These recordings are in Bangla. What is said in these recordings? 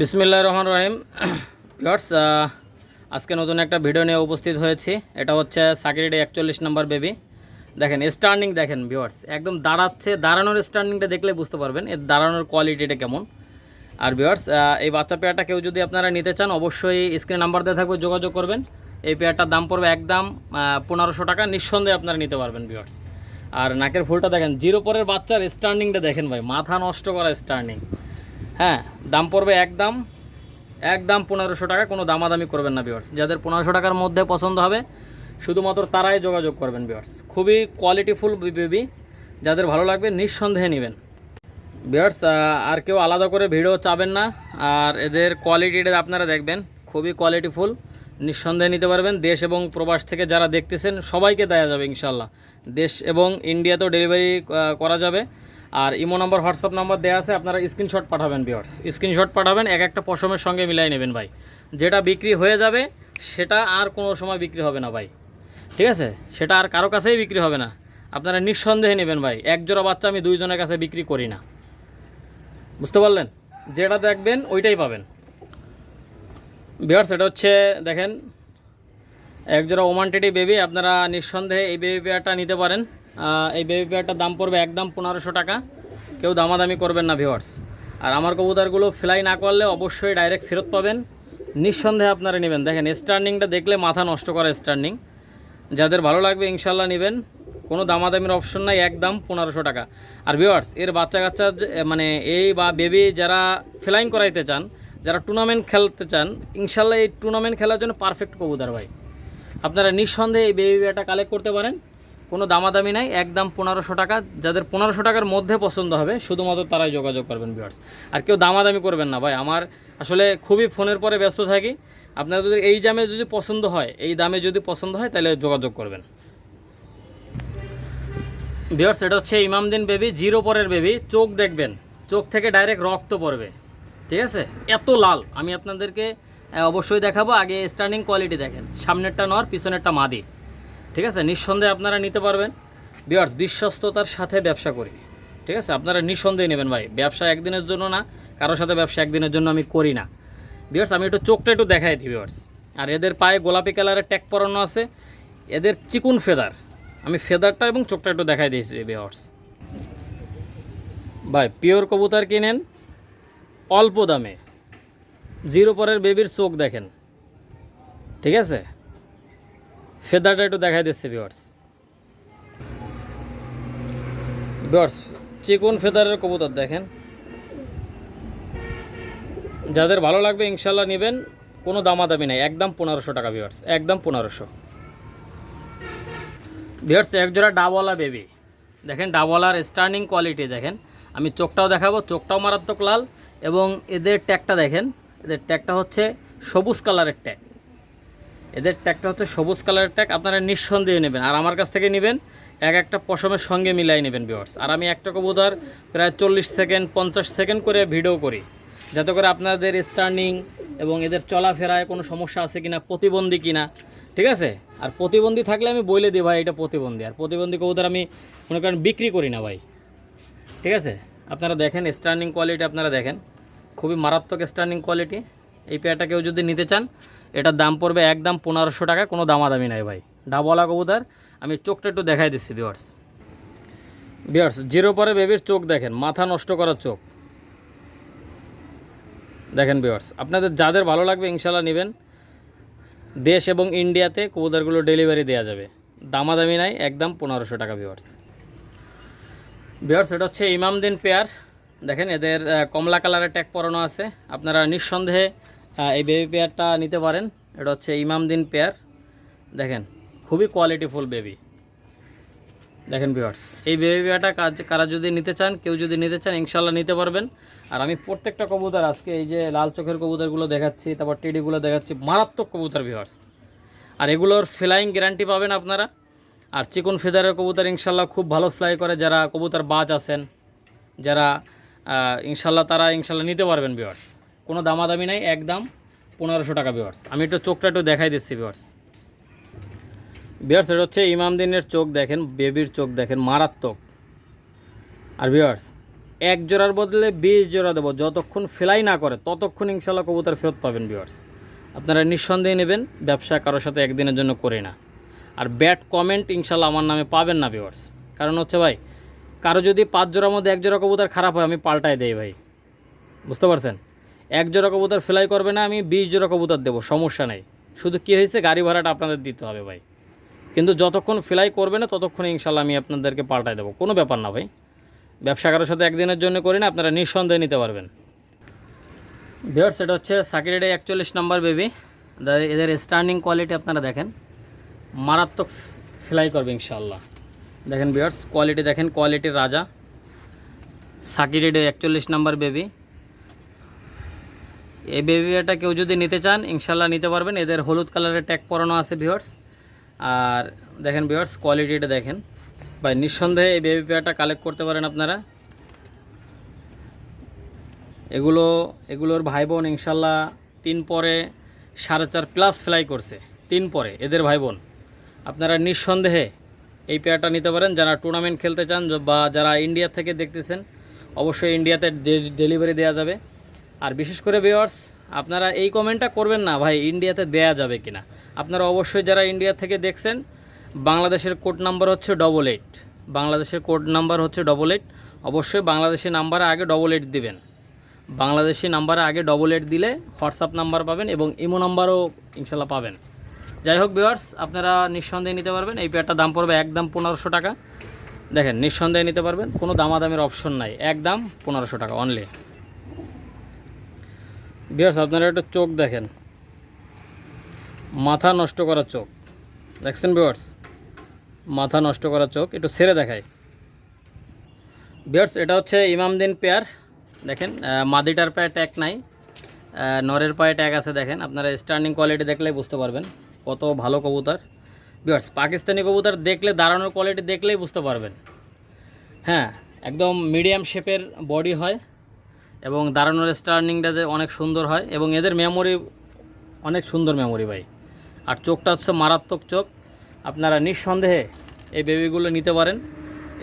বিসমিল্লাহ রহমান রহিম। ভিউয়ার্স আজকে নতুন একটা ভিডিও নিয়ে উপস্থিত হয়েছি। এটা হচ্ছে সাকিরিডি একচল্লিশ নাম্বার বেবি দেখেন স্টার্নিং দেখেন ভিউয়ার্স একদম দাঁড়াচ্ছে, দাঁড়ানোর স্টার্নিংটা দেখলে বুঝতে পারবেন এর দাঁড়ানোর কোয়ালিটিটা কেমন। আর ভিউয়ার্স এই বাচ্চা পেয়ারটা কেউ যদি আপনারা নিতে চান, অবশ্যই স্ক্রিন নাম্বার দেওয়া থাকবে, যোগাযোগ করবেন। এই পেয়ারটার দাম পড়বে একদম পনেরোশো টাকা। নিঃসন্দেহে আপনারা নিতে পারবেন ভিউয়ার্স আর নাকের ফুলটা দেখেন, জিরো পরের বাচ্চার স্টার্নিংটা দেখেন ভাই। মাথা নষ্ট করা স্টার্নিং হ্যাঁ দাম পড়বে একদম একদম পনেরোশো টাকা, কোনো দামাদামি করবেন না বিয়ার্স যাদের পনেরোশো টাকার মধ্যে পছন্দ হবে, শুধুমাত্র তারাই যোগাযোগ করবেন বিয়ার্স খুবই কোয়ালিটিফুল বেবি যাদের ভালো লাগবে নিঃসন্দেহে নেবেন। বিয়ার্স আর কেউ আলাদা করে ভিডিও চাবেন না, আর এদের কোয়ালিটিটা আপনারা দেখবেন, খুবই কোয়ালিটিফুল নিঃসন্দেহে নিতে পারবেন। দেশ এবং প্রবাস থেকে যারা দেখতেছেন, সবাইকে দেওয়া যাবে ইনশাল্লাহ দেশ এবং ইন্ডিয়াতেও ডেলিভারি করা যাবে। আর ইমো নম্বর, হোয়াটসঅ্যাপ নম্বর দেওয়া আছে, আপনারা স্ক্রিনশট পাঠাবেন বিয়ার্স স্ক্রিনশট পাঠাবেন, এক একটা পশমের সঙ্গে মিলাই নেবেন ভাই। যেটা বিক্রি হয়ে যাবে, সেটা আর কোনো সময় বিক্রি হবে না ভাই। ঠিক আছে? সেটা আর কারও কাছেই বিক্রি হবে না। আপনারা নিঃসন্দেহে নেবেন ভাই। এক জোড়া বাচ্চা আমি দুইজনের কাছে বিক্রি করি না। বুঝতে পারলেন? যেটা দেখবেন, ওইটাই পাবেন। বিয়ার্স এটা হচ্ছে, দেখেন এক একজোড়া ওমানটেডি বেবি। আপনারা নিঃসন্দেহে এই বেবি পেয়ারটা নিতে পারেন। এই বেবি পেয়ারটার দাম পড়বে একদম পনেরোশো টাকা। কেউ দামাদামি করবেন না ভিওয়ার্স আর আমার কবুতরগুলো ফ্লাই না করলে অবশ্যই ডাইরেক্ট ফেরত পাবেন। নিঃসন্দেহে আপনারা নেবেন। দেখেন স্টার্নিংটা দেখলে মাথা নষ্ট করা স্টার্নিং যাদের ভালো লাগবে ইনশাল্লাহ নেবেন। কোনো দামাদামির অপশন নাই, একদম পনেরোশো টাকা। আর ভিওয়ার্স এর বাচ্চা কাচ্চা মানে এই বা বেবি যারা ফ্লাইং করাইতে চান, যারা টুর্নামেন্ট খেলতে চান ইনশাল্লাহ এই টুর্নামেন্ট খেলার জন্য পারফেক্ট কবুতর, ভাই। আপনারা নিঃসন্দেহে এই বেবি বিয়াটা কালেক্ট করতে পারেন। কোনো দামাদামি নাই, একদম পনেরোশো টাকা। যাদের পনেরোশো টাকার মধ্যে পছন্দ হবে, শুধুমাত্র তারাই যোগাযোগ করবেন ভিউয়ার্স আর কেউ দামাদামি করবেন না, ভাই। আমার আসলে খুবই ফোনের পরে ব্যস্ত থাকি। আপনাদের যদি এই দামে যদি পছন্দ হয়, এই দামে যদি পছন্দ হয়, তাহলে যোগাযোগ করবেন। ভিউয়ার্স এটা হচ্ছে ইমামদিন বেবি জিরো পরের বেবি চোখ দেখবেন, চোখ থেকে ডাইরেক্ট রক্ত পড়বে। ঠিক আছে? এত লাল। আমি আপনাদেরকে অবশ্যই দেখাবো। আগে স্টার্নিং কোয়ালিটি দেখেন। সামনেরটা নর, পিছনেরটা মাদি। ঠিক আছে? নিঃসন্দেহে আপনারা নিতে পারবেন। বিয়ার্স বিশ্বস্ততার সাথে ব্যবসা করি। ঠিক আছে? আপনারা নিঃসন্দেহে নেবেন ভাই। ব্যবসা একদিনের জন্য না, কারোর সাথে ব্যবসা একদিনের জন্য আমি করি না। বিয়ার্স আমি একটু চোখটা একটু দেখাই দিই বিয়ার্স আর এদের পায়ে গোলাপি কালারের ট্যাগ পরানো আছে। এদের চিকুন ফেদার। আমি ফেদারটা এবং চোখটা একটু দেখাই দিয়েছি বিয়ার্স ভাই পিওর কবুতর কিনেন, অল্প দামে। জিরো পরের বেবির চোখ দেখেন। ঠিক আছে? ফেদারটা একটু দেখাই দিচ্ছে বিয়ার্স বিয়ার্স চিকন ফেদারের কবুতর দেখেন? যাদের ভালো লাগবে ইনশাল্লাহ নেবেন। কোনো দামাদামি নেই, একদম পনেরোশো টাকা বিয়ার্স একদম পনেরোশো। বিয়ার্স একজোড়া ডাবওয়ালা বেবি দেখেন ডাবওয়ালার স্টার্নিং কোয়ালিটি দেখেন। আমি চোখটাও দেখাবো, চোখটাও মারাত্মক লাল এবং এদের ট্যাগটা দেখেন। এদের ট্যাগটা হচ্ছে সবুজ কালারের ট্যাগ এদের ট্যাগটা হচ্ছে সবুজ কালারের ট্যাগ, আপনারা নিঃসন্দেহে নেবেন। আর আমার কাছ থেকে নেবেন, এক একটা পশমের সঙ্গে মিলাই নেবেন ভিউয়ার্স আর আমি একটা কবুতর প্রায় চল্লিশ সেকেন্ড, পঞ্চাশ সেকেন্ড করে ভিডিও করি। যাতে করে আপনাদের স্টার্নিং এবং এদের চলাফেরায় কোনো সমস্যা আছে কিনা, প্রতিবন্ধী কিনা, ঠিক আছে? আর প্রতিবন্ধী থাকলে আমি বলে দিই ভাই, এটা প্রতিবন্ধী। আর প্রতিবন্ধী কবুতর আমি মনে করেন বিক্রি করি না ভাই, ঠিক আছে? আপনারা দেখেন, স্টার্নিং কোয়ালিটি আপনারা দেখেন। খুবই মারাত্মক স্টার্নিং কোয়ালিটি। এই পেয়ারটা কেউ যদি নিতে চান এটার দাম পড়বে একদম পনেরোশো টাকা, কোনো দামাদামি নাই ভাই। ডাবওয়ালা কবুতর, আমি চোখটা একটু দেখাই দিচ্ছি বিয়ার্স বিয়ার্স জিরো পরে বেবির চোখ দেখেন, মাথা নষ্ট করার চোখ। দেখেন বিয়ার্স আপনাদের যাদের ভালো লাগবে ইনশাল্লাহ নেবেন। দেশ এবং ইন্ডিয়াতে কবুতরগুলো ডেলিভারি দেওয়া যাবে। দামাদামি নাই, একদম পনেরোশো টাকা বিয়ার্স বিয়ার্স এটা হচ্ছে ইমামদিন পেয়ার। দেখেন, এদের কমলা কালারের ট্যাগ পরানো আছে। আপনারা নিঃসন্দেহে এই বেবি পেয়ারটা নিতে পারেন। এটা হচ্ছে ইমামদিন পেয়ার দেখেন, খুবই কোয়ালিটিফুল বেবি দেখেন ভিউয়ার্স এই বেবি পেয়ারটা কাজ কারা যদি নিতে চান, কেউ যদি নিতে চান ইনশাল্লাহ নিতে পারবেন। আর আমি প্রত্যেকটা কবুতর, আজকে এই যে লাল চোখের কবুতরগুলো দেখাচ্ছি, তারপর টিডিগুলো দেখাচ্ছি, মারাত্মক কবুতর ভিউয়ার্স আর এগুলোর ফ্লাইং গ্যারান্টি পাবেন আপনারা। আর চিকন ফেদারের কবুতর ইনশাল্লাহ খুব ভালো ফ্লাই করে, যারা কবুতর বাজ আছেন, যারা ইনশাল্লাহ তারা ইনশাল্লাহ নিতে পারবেন ভিউয়ার্স কোনো দামাদামি নাই একদম পনেরোশো টাকা ভিউয়ার্স আমি একটু চোখটা একটু দেখাই দিচ্ছি ভিউয়ার্স ভিউয়ার্স এটা হচ্ছে ইমামদিনের চোখ দেখেন, বেবির চোখ দেখেন, মারাত্মক। আর ভিউয়ার্স এক জোড়ার বদলে বিশ জোড়া দেবো, যতক্ষণ ফ্লাই না করে, ততক্ষণ ইনশাল্লাহ কবুতর ফেরত পাবেন ভিউয়ার্স আপনারা নিঃসন্দেহে নেবেন, ব্যবসা কারোর সাথে একদিনের জন্য করে না। আর ব্যাড কমেন্ট ইনশাল্লাহ আমার নামে পাবেন না ভিউয়ার্স কারণ হচ্ছে ভাই, কারও যদি পাঁচ জোড়ার মধ্যে এক জোড়া কবুতর খারাপ হয়, আমি পাল্টাই দেই ভাই। বুঝতে পারছেন? এক জোড়া কবুতর ফ্লাই করবে না, আমি বিশ জোড়া কবুতর দেবো, সমস্যা নেই। শুধু কী হয়েছে, গাড়ি ভাড়াটা আপনাদের দিতে হবে ভাই। কিন্তু যতক্ষণ ফ্লাই করবে না, ততক্ষণ ইনশাল্লাহ আমি আপনাদেরকে পাল্টাই দেবো। কোনো ব্যাপার না ভাই। ব্যবসা কারোর সাথে একদিনের জন্য করি না, আপনারা নিঃসন্দেহে নিতে পারবেন। ভিওর্স এটা হচ্ছে সাকিরেডে একচল্লিশ নম্বর বেবি। এদের স্টার্নিং কোয়ালিটি আপনারা দেখেন। মারাত্মক ফ্লাই করবে ইনশাল্লাহ দেখেন ভিওর্স কোয়ালিটি দেখেন, কোয়ালিটির রাজা। সাকিরেডে একচল্লিশ নম্বর বেবি। এই বেবিটা কেউ যদি নিতে চান, ইনশাল্লাহ নিতে পারবেন। এদের হলুদ কালারের ট্যাগ পরানো আছে ভিওর্স আর দেখেন ভিওর্স কোয়ালিটিটা দেখেন। ভাই, নিঃসন্দেহে এই বেবি পেয়ারটা কালেক্ট করতে পারেন আপনারা। এগুলো, এগুলোর ভাই বোন ইনশাল্লাহ তিন পরে সাড়ে চার প্লাস ফ্লাই করছে। তিন পরে, এদের ভাই বোন আপনারা নিঃসন্দেহে এই পেয়ারটা নিতে পারেন। যারা টুর্নামেন্ট খেলতে চান বা যারা ইন্ডিয়া থেকে দেখতেছেন, অবশ্যই ইন্ডিয়াতে ডেলিভারি দেওয়া যাবে। আর বিশেষ করে ভিওয়ার্স আপনারা এই কমেন্টটা করবেন না ভাই ইন্ডিয়াতে দেয়া যাবে কিনা। আপনারা অবশ্যই যারা ইন্ডিয়া থেকে দেখছেন, বাংলাদেশের কোড নাম্বার হচ্ছে ডবল এইট বাংলাদেশের কোড নাম্বার হচ্ছে ডবল এইট অবশ্যই বাংলাদেশি নাম্বারে আগে ডবল এইট দেবেন। বাংলাদেশি নাম্বারে আগে ডবল এইট দিলে হোয়াটসঅ্যাপ নাম্বার পাবেন এবং ইমো নাম্বারও ইনশাল্লাহ পাবেন। যাই হোক ভিওয়ার্স আপনারা নিঃসন্দেহে নিতে পারবেন। এই পেয়ারটার দাম পড়বে একদম পনেরোশো টাকা। দেখেন, নিঃসন্দেহে নিতে পারবেন, কোনো দামাদামের অপশন নাই। একদম পনেরোশো টাকা অনলি ভিওয়ার্স আপনারা একটু চোখ দেখেন। মাথা নষ্ট করা চোখ। দেখছেন ভিওয়ার্স মাথা নষ্ট করা চোখ, একটু ছেড়ে দেখায় ভিওয়ার্স এটা হচ্ছে ইমামদিন পেয়ার। দেখেন মাদিটার পায়ে ট্যাগ নাই নরের পায়ে ট্যাগ আছে, দেখেন। আপনারা স্টার্নিং কোয়ালিটি দেখলেই বুঝতে পারবেন কত ভালো কবুতর। ভিওয়ার্স পাকিস্তানি কবুতর দেখলে, দাঁড়ানোর কোয়ালিটি দেখলেই বুঝতে পারবেন। হ্যাঁ একদম মিডিয়াম শেপের বডি হয়। এবং দাঁড়ানোর স্টার্নিংটা অনেক সুন্দর হয় এবং এদের মেমোরি অনেক সুন্দর মেমোরি ভাই। আর চোখটা হচ্ছে মারাত্মক চোখ। আপনারা নিঃসন্দেহে এই বেবিগুলো নিতে পারেন।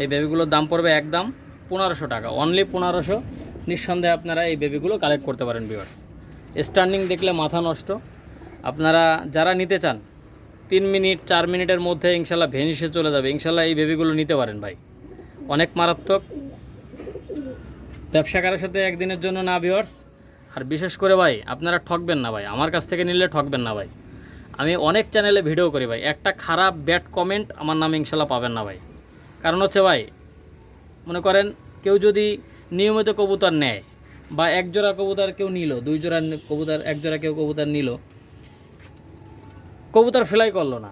এই বেবিগুলোর দাম পড়বে একদম পনেরোশো টাকা। অনলি পনেরোশো। নিঃসন্দেহে আপনারা এই বেবিগুলো কালেক্ট করতে পারেন ভিউয়ার্স স্টার্নিং দেখলে মাথা নষ্ট। আপনারা যারা নিতে চান, তিন মিনিট, চার মিনিটের মধ্যে ইনশাল্লাহ ভেনিসে চলে যাবে। ইনশাল্লাহ এই বেবিগুলো নিতে পারেন ভাই। অনেক মারাত্মক। ব্যবসাকারের সাথে একদিনের জন্য না ভিওয়ার্স আর বিশেষ করে ভাই, আপনারা ঠকবেন না ভাই, আমার কাছ থেকে নিলে ঠকবেন না ভাই। আমি অনেক চ্যানেলে ভিডিও করি ভাই, একটা খারাপ ব্যাড কমেন্ট আমার নামে ইনশাল্লাহ পাবেন না ভাই। কারণ হচ্ছে ভাই, মনে করেন কেউ যদি নিয়মিত কবুতর নেয়, বা এক জোড়া কবুতর কেউ নিল, দুই জোড়া কবুতর, এক জোড়া কেউ কবুতর নিল, কবুতর ফ্লাই করল না।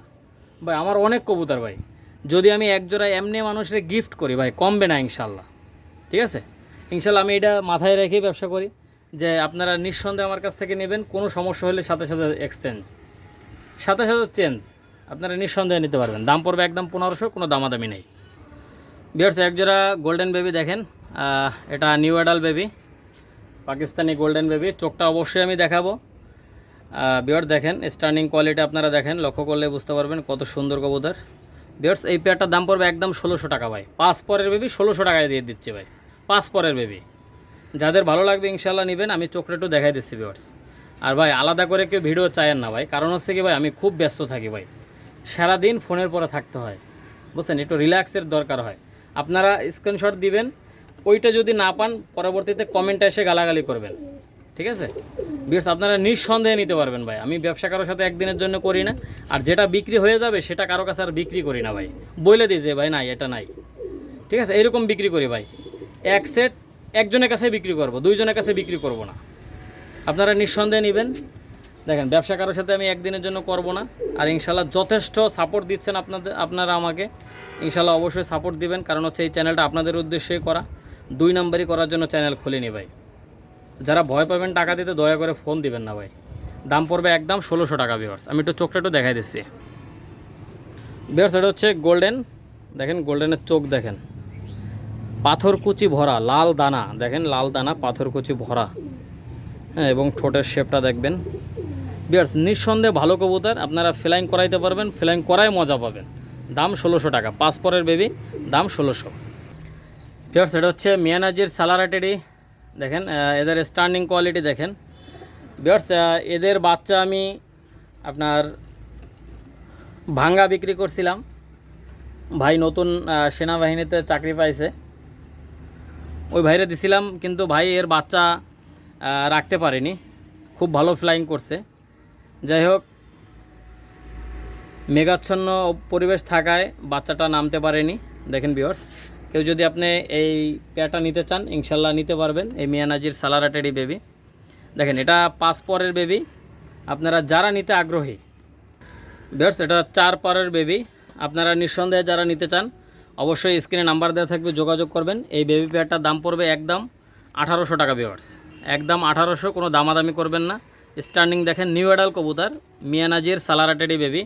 ভাই, আমার অনেক কবুতর ভাই, যদি আমি এক জোড়া এমনি মানুষের গিফট করি ভাই, কমবে না ইনশাল্লাহ। ঠিক আছে? ইনশাল্লাহ আমি এটা মাথায় রেখেই ব্যবসা করি যে আপনারা নিঃসন্দেহে আমার কাছ থেকে নেবেন, কোনো সমস্যা হলে সাথে সাথে এক্সচেঞ্জ সাথে সাথে চেঞ্জ আপনারা নিঃসন্দেহে নিতে পারবেন। দাম পড়বে একদম পনেরোশো, কোনো দামাদামি নেই। বিয়ার্স একজোড়া গোল্ডেন বেবি দেখেন। এটা new adult baby Pakistani golden baby চোখটা অবশ্যই আমি দেখাবো। বিয়ার দেখেন স্টার্নিং কোয়ালিটি আপনারা দেখেন। লক্ষ্য করলে বুঝতে পারবেন কত সুন্দর কবুতর। বিয়ার্স এই পেয়ারটার দাম পড়বে একদম ষোলোশো টাকা ভাই। পাঁচ পরের বেবি ষোলোশো টাকায় দিয়ে দিচ্ছি ভাই। পাঁচ পরের বেবি যাদের ভালো লাগবে ইনশাল্লাহ নেবেন, আমি চোখটা একটু দেখাই দিচ্ছি বিয়ার্স আর ভাই, আলাদা করে কেউ ভিডিও চায়েন না ভাই, কারণ হচ্ছে কি ভাই, আমি খুব ব্যস্ত থাকি ভাই। সারাদিন ফোনের পরে থাকতে হয়। বুঝছেন? একটু রিল্যাক্সের দরকার হয়। আপনারা স্ক্রিনশট দিবেন, ওইটা যদি না পান, পরবর্তীতে কমেন্টে এসে গালাগালি করবেন। ঠিক আছে? বিকজ আপনারা নিঃসন্দেহে নিতে পারবেন ভাই। আমি ব্যবসা কারোর সাথে একদিনের জন্য করি না। আর যেটা বিক্রি হয়ে যাবে, সেটা কারও কাছে আর বিক্রি করি না ভাই। বলে দিই যে ভাই, নাই, এটা নাই। ঠিক আছে? এরকম বিক্রি করি ভাই। এক সেট একজনের কাছে বিক্রি করব, দুইজনের কাছে বিক্রি করব না। আপনারা নিঃসন্দেহে নেবেন। দেখেন, ব্যবসা কারোর সাথে আমি একদিনের জন্য করব না। আর ইনশাল্লাহ যথেষ্ট সাপোর্ট দিচ্ছেন আপনাদের, আপনারা আমাকে। ইনশাল্লাহ অবশ্যই সাপোর্ট দিবেন, কারণ হচ্ছে এই চ্যানেলটা আপনাদের উদ্দেশ্যেই করা। দুই নম্বরই করার জন্য চ্যানেল খুলিনি ভাই। যারা ভয় পাবেন টাকা দিতে, দয়া করে ফোন দিবেন না ভাই। দাম পড়বে একদম ষোলোশো টাকা বিয়ার্স আমি একটু চোখটা একটু দেখাই দিচ্ছি। বিয়ার্স এটা হচ্ছে গোল্ডেন দেখেন গোল্ডেনের চোখ দেখেন। পাথরকুচি ভরা, লাল দানা, দেখেন লাল দানা, পাথরকুচি ভরা। হ্যাঁ এবং ঠোঁটের শেপটা দেখবেন। বিয়ার্স নিঃসন্দেহে ভালো কবুতর, আপনারা ফ্লাইং করাইতে পারবেন ফ্লাইং করায় মজা পাবেন। দাম ষোলোশো টাকা, পাঁচ পরের বেবি দাম ষোলোশো। ভিওর্স এটা হচ্ছে মিয়ানাজির সালারাটেরি দেখেন এদের স্টার্নিং কোয়ালিটি দেখেন। বিয়ার্স এদের বাচ্চা আমি আপনার ভাঙ্গা বিক্রি করছিলাম। ভাই নতুন সেনাবাহিনীতে চাকরি পাইছে। ওই ভাইরে দিছিলাম, কিন্তু ভাই এর বাচ্চা রাখতে পারেনি। খুব ভালো ফ্লাইং করছে। যাই হোক, মেঘাচ্ছন্ন পরিবেশ থাকায় বাচ্চাটা নামতে পারেনি, দেখেন বিয়র্স কেউ যদি আপনি এই পেয়ারটা নিতে চান, ইনশাল্লাহ নিতে পারবেন, এই মিয়ানাজির সালারাটেরি বেবি দেখেন, এটা পাঁচ পরের বেবি আপনারা যারা নিতে আগ্রহী বিয়ার্স এটা চার পরের বেবি আপনারা নিঃসন্দেহে যারা নিতে চান অবশ্যই স্ক্রিনে নাম্বার দেওয়া থাকবে, যোগাযোগ করবেন। এই বেবি পেয়ারটার দাম পড়বে একদম আঠারোশো টাকা বিয়ার্স একদম আঠারোশো, কোনো দামাদামি করবেন না। স্টার্নিং দেখেন নিউ এডাল কবুতর মিয়ানাজির সালারাটেডি বেবি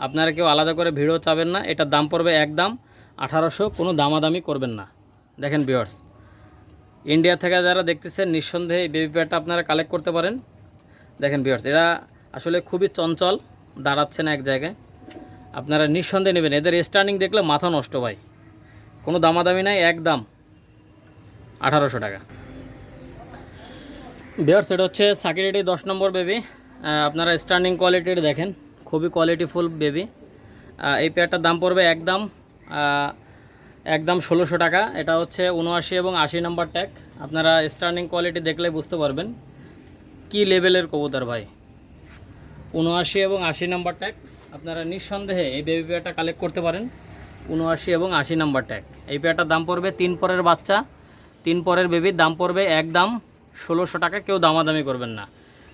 আপনারা কেউ আলাদা করে ভিডিও চাবেন না, এটার দাম পড়বে একদম আঠারোশো, কোনো দামাদামি করবেন না। দেখেন বিয়ার্স ইন্ডিয়া থেকে যারা দেখতেছেন, নিঃসন্দেহে এই বেবি পেয়ারটা আপনারা কালেক্ট করতে পারেন। দেখেন বিয়ার্স এরা আসলে খুবই চঞ্চল, দাঁড়াচ্ছে না এক জায়গায়। আপনারা নিঃসন্দেহে নেবেন। এদের স্টার্নিং দেখলে মাথা নষ্ট ভাই। কোনো দামাদামি নাই একদম আঠারোশো টাকা। বিয়ার্স এটা হচ্ছে সাকিরেটি দশ নম্বর বেবি। আপনারা স্টার্নিং কোয়ালিটির দেখেন, খুবই কোয়ালিটিফুল বেবি। এই পেয়ারটার দাম পড়বে একদম একদম ষোলোশো টাকা। এটা হচ্ছে উনআশি এবং আশি নম্বর ট্যাগ। আপনারা স্টার্নিং কোয়ালিটি দেখলে বুঝতে পারবেন। কি লেভেলের কবুতর ভাই? উনআশি এবং আশি নম্বর ট্যাগ। আপনারা নিঃসন্দেহে এই বেবি পেয়ারটা কালেক্ট করতে পারেন। উনআশি এবং আশি নম্বর ট্যাগ। এই পেয়ারটার দাম পড়বে তিন পরের বাচ্চা, তিন পরের বেবির দাম পড়বে একদম ষোলোশো টাকা, কেউ দামাদামি করবেন না।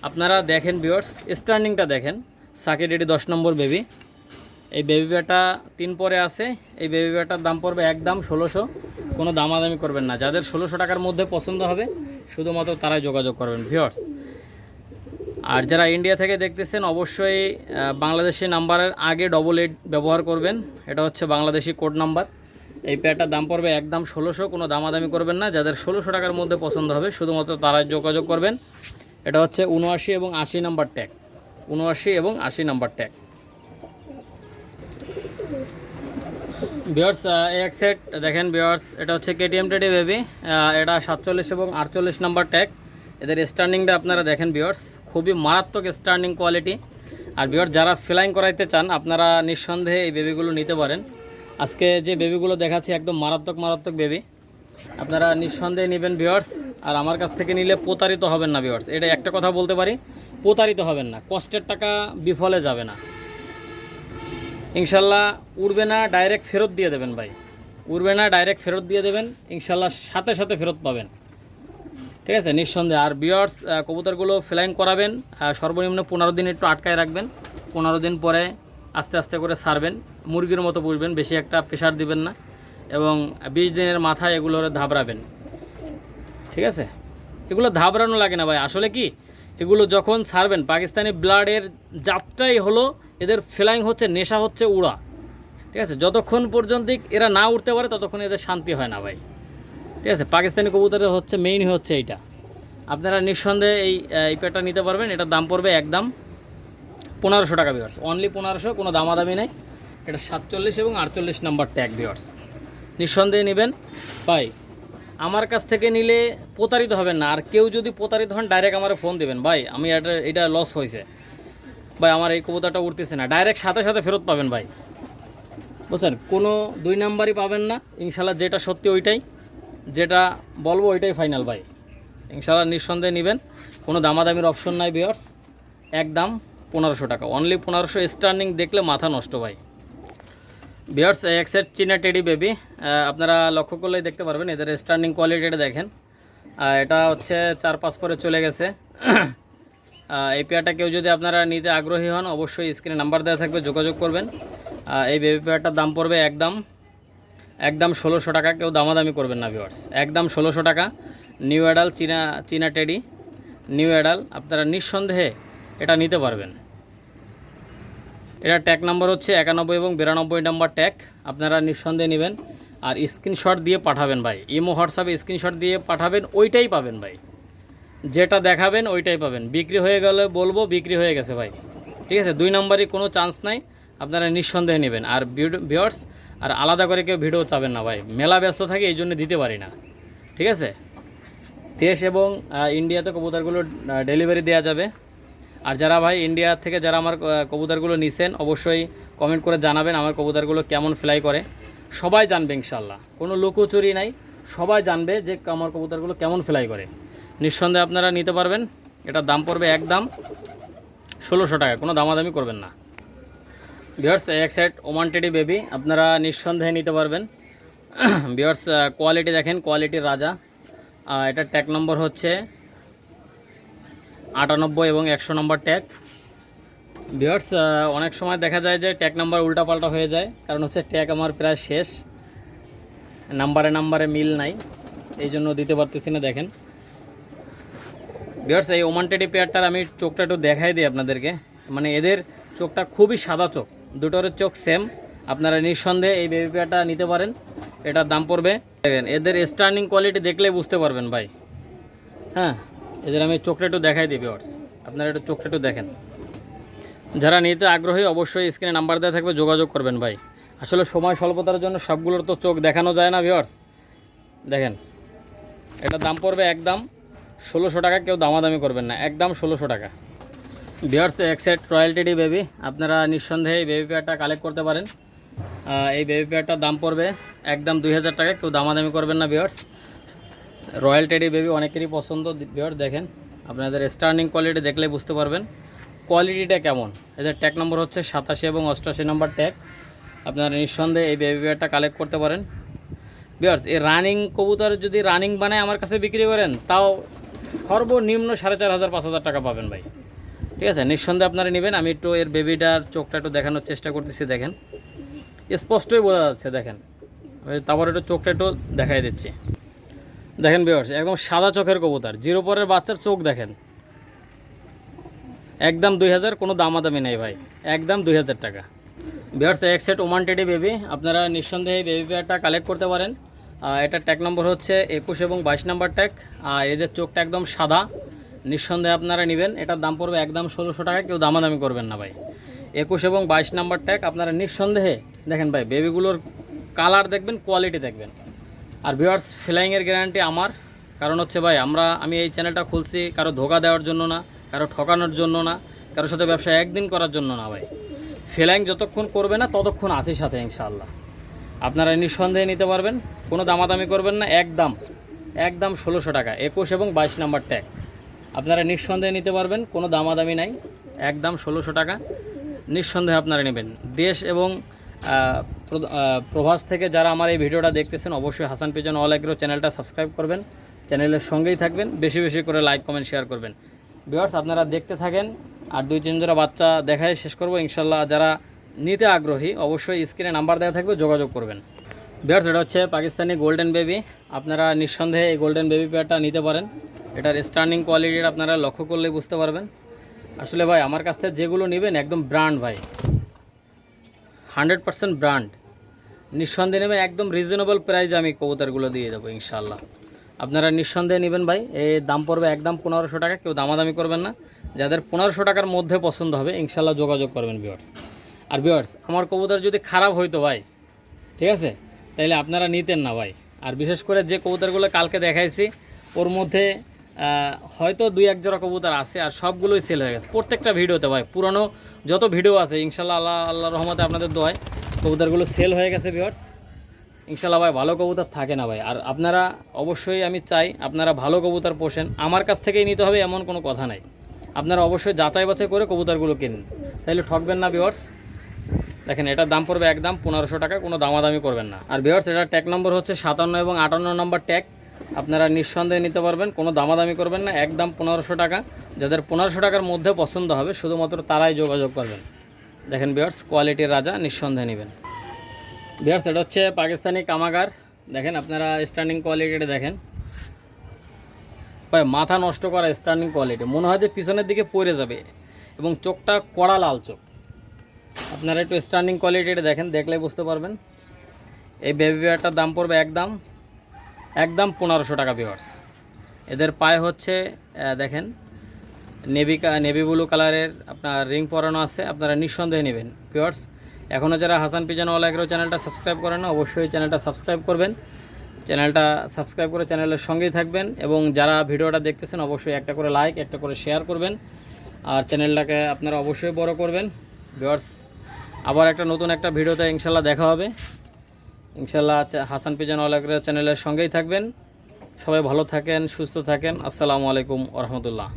আপনারা দেখেন বিয়ার্স স্টার্নিংটা দেখেন সাকিরেডি দশ নম্বর বেবি এই বেবি পেয়ারটা তিন পরে আছে, এই বেবি পেয়ারটার দাম পড়বে একদম ষোলোশো, কোনো দামাদামি করবেন না। যাদের ষোলোশো টাকার মধ্যে পছন্দ হবে, শুধুমাত্র তারাই যোগাযোগ করবেন। ভিওর্স আর যারা ইন্ডিয়া থেকে দেখতেছেন, অবশ্যই বাংলাদেশি নাম্বারের আগে ডবল এইট ব্যবহার করবেন। এটা হচ্ছে বাংলাদেশি কোড নাম্বার এই পেয়ারটার দাম পড়বে একদম ষোলোশো, কোনো দামাদামি করবেন না। যাদের ষোলোশো টাকার মধ্যে পছন্দ হবে, শুধুমাত্র তারাই যোগাযোগ করবেন। এটা হচ্ছে উনআশি এবং আশি নাম্বার ট্যাগ উনআশি এবং আশি নাম্বার ট্যাগ বিয়ার্স এক সেট দেখেন বিয়ার্স এটা হচ্ছে কেটিএম টেডি বেবি এটা সাতচল্লিশ এবং আটচল্লিশ নাম্বার ট্যাগ এদের স্টার্নিংটা আপনারা দেখেন বিয়ার্স খুবই মারাত্মক স্টার্নিং কোয়ালিটি আর বিয়ার্স যারা ফ্লাইং করাইতে চান, আপনারা নিঃসন্দেহে এই বেবিগুলো নিতে পারেন। আজকে যে বেবিগুলো দেখাচ্ছি, একদম মারাত্মক মারাত্মক বেবি আপনারা নিঃসন্দেহে নেবেন বিয়ার্স আর আমার কাছ থেকে নিলে প্রতারিত হবেন না বিয়ার্স এটা একটা কথা বলতে পারি, প্রতারিত হবেন না। কষ্টের টাকা বিফলে যাবে না। ইনশাল্লাহ উড়বে না ডাইরেক্ট ফেরত দিয়ে দেবেন ভাই। উড়বে না ডাইরেক্ট ফেরত দিয়ে দেবেন। ইনশাল্লাহ সাথে সাথে ফেরত পাবেন। ঠিক আছে? নিঃসন্দেহে। আর বিয়ার্স কবুতরগুলো ফ্লাইং করাবেন সর্বনিম্ন পনেরো দিন একটু আটকায় রাখবেন। পনেরো দিন পরে আস্তে আস্তে করে সারবেন। মুরগির মতো পুষবেন, বেশি একটা প্রেশার দিবেন না। এবং বিশ দিনের মাথায় এগুলো ধাবড়াবেন। ঠিক আছে? এগুলো ধাবড়ানো লাগে না ভাই। আসলে কি? এগুলো যখন সারবেন, পাকিস্তানি ব্লাডের জাতটাই হলো, এদের ফ্লাইং হচ্ছে, নেশা হচ্ছে উড়া। ঠিক আছে? যতক্ষণ পর্যন্ত এরা না উঠতে পারে, ততক্ষণ এদের শান্তি হয় না ভাই। ঠিক আছে, পাকিস্তানি কবুতরের হচ্ছে মেইন হচ্ছে এইটা। আপনারা নিঃসন্দেহে এই এই নিতে পারবেন, এটার দাম পড়বে একদম পনেরোশো টাকা বিয়ার্স অনলি পনেরোশো, কোনো দামাদামি নেই। এটা সাতচল্লিশ এবং আটচল্লিশ নাম্বার ট্যাগ বিয়ার্স নিঃসন্দেহে নেবেন। ভাই, আমার কাছ থেকে নিলে প্রতারিত হবেন না। আর কেউ যদি প্রতারিত হন ডাইরেক্ট আমার ফোন দেবেন। ভাই, আমি এটা এটা লস হয়েছে। ভাই, আমার এই কবুতরটা উঠতেছে না। ডাইরেক্ট সাথে সাথে ফেরত পাবেন ভাই। বুঝছেন? কোনো দুই নাম্বারই পাবেন না। ইনশাল্লাহ যেটা সত্যি ওইটাই। যেটা বলব ওইটাই ফাইনাল ভাই। ইনশাল্লাহ নিঃসন্দেহে নেবেন। কোনো দামাদামির অপশন নাই বিয়ার্স একদম পনেরোশো টাকা। অনলি পনেরোশো স্টার্নিং দেখলে মাথা নষ্ট ভাই। বিয়ার্স এক সেট চীনা টেডি বেবি আপনারা লক্ষ্য করলেই দেখতে পারবেন, এদের স্টার্নিং কোয়ালিটিটা দেখেন। এটা হচ্ছে চার পাঁচ পরে চলে গেছে। এই পেয়ারটা কেউ যদি আপনারা নিতে আগ্রহী হন, অবশ্যই স্ক্রিনে নাম্বার দেওয়া থাকবে, যোগাযোগ করবেন। এই বেবি পেয়ারটার দাম পড়বে একদম একদম ষোলোশো টাকা কেউ দামাদামি করবেন না ভিওয়ার্স একদম ষোলোশো টাকা নিউ অ্যাডাল চীনা চীনা টেডি নিউ অ্যাডাল আপনারা নিঃসন্দেহে এটা নিতে পারবেন। এটা ট্যাগ নাম্বার হচ্ছে একানব্বই এবং বিরানব্বই নাম্বার ট্যাগ আপনারা নিঃসন্দেহে নেবেন। আর স্ক্রিনশট দিয়ে পাঠাবেন ভাই, ইমো, হোয়াটসঅ্যাপে স্ক্রিনশট দিয়ে পাঠাবেন, ওইটাই পাবেন ভাই। যেটা দেখাবেন, ওইটাই পাবেন। বিক্রি হয়ে গেলে বলব, বিক্রি হয়ে গেছে ভাই। ঠিক আছে? দুই নম্বরই কোনো চান্স নাই, আপনারা নিঃসন্দেহে নেবেন। আর ভিওর্স আর আলাদা করে কেউ ভিডিও চাবেন না ভাই। মেলা ব্যস্ত থাকে, এই জন্য দিতে পারি না। ঠিক আছে? দেশ এবং ইন্ডিয়াতে কবুতরগুলো ডেলিভারি দেওয়া যাবে। আর যারা ভাই ইন্ডিয়া থেকে যারা আমার কবুতরগুলো নিছেন, অবশ্যই কমেন্ট করে জানাবেন আমার কবুতরগুলো কেমন ফ্লাই করে। সবাই জানবে ইনশাল্লাহ কোনো লুকোচুরি নাই। সবাই জানবে যে আমার কবুতরগুলো কেমন ফ্লাই করে। নিঃসন্দেহে আপনারা নিতে পারবেন। এটার দাম পড়বে একদম ষোলোশো টাকা। কোনো দামাদামি করবেন না। বিয়ার্স এক সাইড ওমান টেডি বেবি আপনারা নিঃসন্দেহে নিতে পারবেন। বিয়ার্স কোয়ালিটি দেখেন কোয়ালিটির রাজা। এটা ট্যাগ নম্বর হচ্ছে আটানব্বই এবং একশো নম্বর ট্যাগ বিয়ার্স অনেক সময় দেখা যায় যে ট্যাগ নাম্বার উল্টাপাল্টা হয়ে যায়, কারণ হচ্ছে ট্যাগ আমার প্রায় শেষ। নাম্বারে নাম্বারে মিল নাই, এই জন্য দিতে পারতেছি না, দেখেন। বিয়ার্স এই ওমান টেডি পেয়ারটার আমি চোখটা একটু দেখাই দিই আপনাদেরকে। মানে এদের চোখটা খুবই সাদা চোখ। দুটোর চোখ সেম আপনারা নিঃসন্দেহে এই বেবি পেয়ারটা নিতে পারেন। এটার দাম পড়বে। দেখেন, এদের স্টার্নিং কোয়ালিটি দেখলেই বুঝতে পারবেন ভাই। হ্যাঁ এদের আমি চোখটা দেখাই দিই বিয়ার্স আপনারা একটু চোখটা একটু দেখেন। যারা নিতে আগ্রহী, অবশ্যই স্ক্রিনে নাম্বার দেওয়া থাকবে, যোগাযোগ করবেন ভাই। আসলে সময় স্বল্পতার জন্য সবগুলোর তো চোখ দেখানো যায় না ভিওয়ার্স দেখেন, এটার দাম পড়বে একদম ষোলোশো টাকা, কেউ দামাদামি করবেন না। একদম ষোলোশো টাকা। বিয়ার্স এক সেট রয়্যালটি বেবি আপনারা নিঃসন্দেহে এই বেবি পেয়ারটা কালেক্ট করতে পারেন। এই বেবি পেয়ারটার দাম পড়বে একদম দুই হাজার টাকা, কেউ দামাদামি করবেন না বিয়ার্স রয়্যাল টেডি বেবি অনেকেরই পছন্দ বিয়ার দেখেন, আপনাদের স্টার্নিং কোয়ালিটি দেখলেই বুঝতে পারবেন। কোয়ালিটিটা কেমন? এদের ট্যাগ নম্বর হচ্ছে সাতাশি এবং অষ্টআশি নম্বর ট্যাগ আপনারা নিঃসন্দেহে এই বেবি পেয়ারটা কালেক্ট করতে পারেন। বিয়ার্স এই রানিং কবুতর যদি রানিং বানায় আমার কাছে বিক্রি করেন, তাও সর্বনিম্ন সাড়ে চার হাজার, পাঁচ হাজার টাকা পাবেন ভাই। ঠিক আছে? নিঃসন্দেহে আপনারা নেবেন। আমি একটু এর বেবিটার চোখটা একটু দেখানোর চেষ্টা করতেছি দেখেন। স্পষ্টই বোঝা যাচ্ছে দেখেন। তারপর একটু চোখটা একটু দেখাই দিচ্ছি। দেখেন বিয়ার্স একদম সাদা চোখের কবুতর। জিরো পরের বাচ্চার চোখ দেখেন। একদম দুই হাজার কোনো দামাদামি নেই ভাই। একদম দুই হাজার টাকা। বিয়ার্স এক সেট ওমান টেডি বেবি আপনারা নিঃসন্দেহে বেবি পেয়ারটা কালেক্ট করতে পারেন। আহ, এটার ট্যাগ নম্বর হচ্ছে একুশ এবং বাইশ নাম্বার ট্যাগ আর এদের চোখটা একদম সাদা। নিঃসন্দেহে আপনারা নেবেন। এটার দাম পড়বে একদম ষোলোশো টাকা, কেউ দামাদামি করবেন না ভাই। একুশ এবং বাইশ নাম্বার ট্যাগ আপনারা নিঃসন্দেহে, দেখেন ভাই বেবিগুলোর কালার দেখবেন কোয়ালিটি দেখবেন। আর ভিওয়ার্স ফ্লাইংয়ের গ্যারান্টি আমার। কারণ হচ্ছে ভাই, আমরা, আমি এই চ্যানেলটা খুলছি কারও ধোকা দেওয়ার জন্য না, কারও ঠকানোর জন্য না, কারোর সাথে ব্যবসা একদিন করার জন্য না ভাই। ফ্লাইং যতক্ষণ করবে না, ততক্ষণ আছি সাথে, ইনশাআল্লাহ। আপনারা নিঃসন্দেহে নিতে পারবেন, কোনো দামাদামি করবেন না, একদম একদম ষোলোশো টাকা, একুশ এবং বাইশ নাম্বার ট্যাগ আপনারা নিঃসন্দেহে নিতে পারবেন, কোনো দামাদামি নাই, একদম ষোলোশো টাকা। নিঃসন্দেহে আপনারা নেবেন। দেশ এবং প্রভাস থেকে যারা আমার এই ভিডিওটা দেখতেছেন, অবশ্যই হাসান পিজন অল এগ্রো চ্যানেলটা সাবস্ক্রাইব করবেন। চ্যানেলের সঙ্গেই থাকবেন, বেশি বেশি করে লাইক, কমেন্ট, শেয়ার করবেন। ভিউয়ার্স, আপনারা দেখতে থাকেন, আর দুই তিন জোড়া বাচ্চা দেখায় শেষ করব। ইনশাল্লাহ যারা নিতে আগ্রহী, অবশ্যই স্ক্রিনে নাম্বার দেওয়া থাকবে, যোগাযোগ করবেন। বিয়ার্স এটা হচ্ছে পাকিস্তানি গোল্ডেন বেবি। আপনারা নিঃসন্দেহে এই গোল্ডেন বেবি পেয়ারটা নিতে পারেন। এটার স্টার্নিং কোয়ালিটির আপনারা লক্ষ্য করলেই বুঝতে পারবেন। আসলে ভাই, আমার কাছ থেকে যেগুলো নেবেন, একদম ব্র্যান্ড ভাই। হান্ড্রেড পার্সেন্ট ব্র্যান্ড নিঃসন্দেহে নেবেন, একদম রিজনেবল প্রাইসে আমি কবুতরগুলো দিয়ে দেবো ইনশাল্লাহ আপনারা নিঃসন্দেহে নেবেন ভাই এই দাম পড়বে একদম পনেরোশো টাকা, কেউ দামাদামি করবেন না। যাদের পনেরোশো টাকার মধ্যে পছন্দ হবে ইনশাল্লাহ যোগাযোগ করবেন ভিওয়ার্স আর ভিওয়ার্স আমার কবুতর যদি খারাপ হইতো ভাই, ঠিক আছে? তাইলে আপনারা নিতেন না ভাই। আর বিশেষ করে যে কবুতরগুলো কালকে দেখাইছি, ওর মধ্যে হয়তো দুই এক জোড়া কবুতর আছে আর সবগুলোই সেল হয়ে গেছে। প্রত্যেকটা ভিডিওতে ভাই, পুরনো যত ভিডিও আছে, ইনশাল্লাহ আল্লাহ আল্লাহ রহমতে আপনাদের দোয়ায় কবুতরগুলো সেল হয়ে গেছে ভিওয়ার্স ইনশাল্লাহ ভাই, ভালো কবুতর থাকে না ভাই। আর আপনারা অবশ্যই আমি চাই, আপনারা ভালো কবুতর পোষেন। আমার কাছ থেকেই নিতে হবে, এমন কোনো কথা নাই। আপনারা অবশ্যই যাচাই বাছাই করে কবুতরগুলো কিনুন। তাহলে ঠকবেন না ভিওয়ার্স দেখেন, এটার দাম পড়বে একদম পনেরোশো টাকা, কোনো দামাদামি করবেন না। আর ভিওয়ার্স এটার ট্যাগ নম্বর হচ্ছে সাতান্ন এবং আটান্ন নম্বর ট্যাগ আপনারা নিঃসন্দেহে নিতে পারবেন, কোনো দামাদামি করবেন না, একদম পনেরোশো টাকা। যাদের পনেরোশো টাকার মধ্যে পছন্দ হবে, শুধুমাত্র তারাই যোগাযোগ করবেন। দেখেন ভিওয়ার্স কোয়ালিটির রাজা, নিঃসন্দেহে নেবেন। ভিওয়ার্স এটা হচ্ছে পাকিস্তানি কামাগার। দেখেন আপনারা স্ট্যান্ডিং কোয়ালিটিটা দেখেন। মাথা নষ্ট করা স্ট্যান্ডিং কোয়ালিটি মনে হয় যে পিছনের দিকে পড়ে যাবে এবং চোখটা কড়া লাল চোখ। আপনারা একটু স্ট্যান্ডিং কোয়ালিটিটা দেখেন দেখলে বুঝতে পারবেন। এই বেবি বিয়ারটার দাম পড়বে একদম একদম পনেরোশো টাকা বিয়ার্স এদের পায়ে হচ্ছে দেখেন নেভি নেভি ব্লু কালারের আপনার রিং পরানো আছে, আপনারা নিঃসন্দেহে নেবেন। পিওর্স এখনও যারা হাসান পিজানওয়ালা এগ্রো চ্যানেলটা সাবস্ক্রাইব করেন না, অবশ্যই চ্যানেলটা সাবস্ক্রাইব করবেন। চ্যানেলটা সাবস্ক্রাইব করে চ্যানেলের সঙ্গেই থাকবেন এবং যারা ভিডিওটা দেখতেছেন, অবশ্যই একটা করে লাইক একটা করে শেয়ার করবেন। আর চ্যানেলটাকে আপনারা অবশ্যই বড় করবেন। ভিউয়ার্স আবার একটা নতুন একটা ভিডিওতে ইনশাল্লাহ দেখা হবে। ইনশাল্লাহ হাসান পিজানওয়ালা এগ্রো চ্যানেলের সঙ্গেই থাকবেন। সবাই ভালো থাকেন, সুস্থ থাকেন। আসসালামু আলাইকুম রহমতুল্লাহ।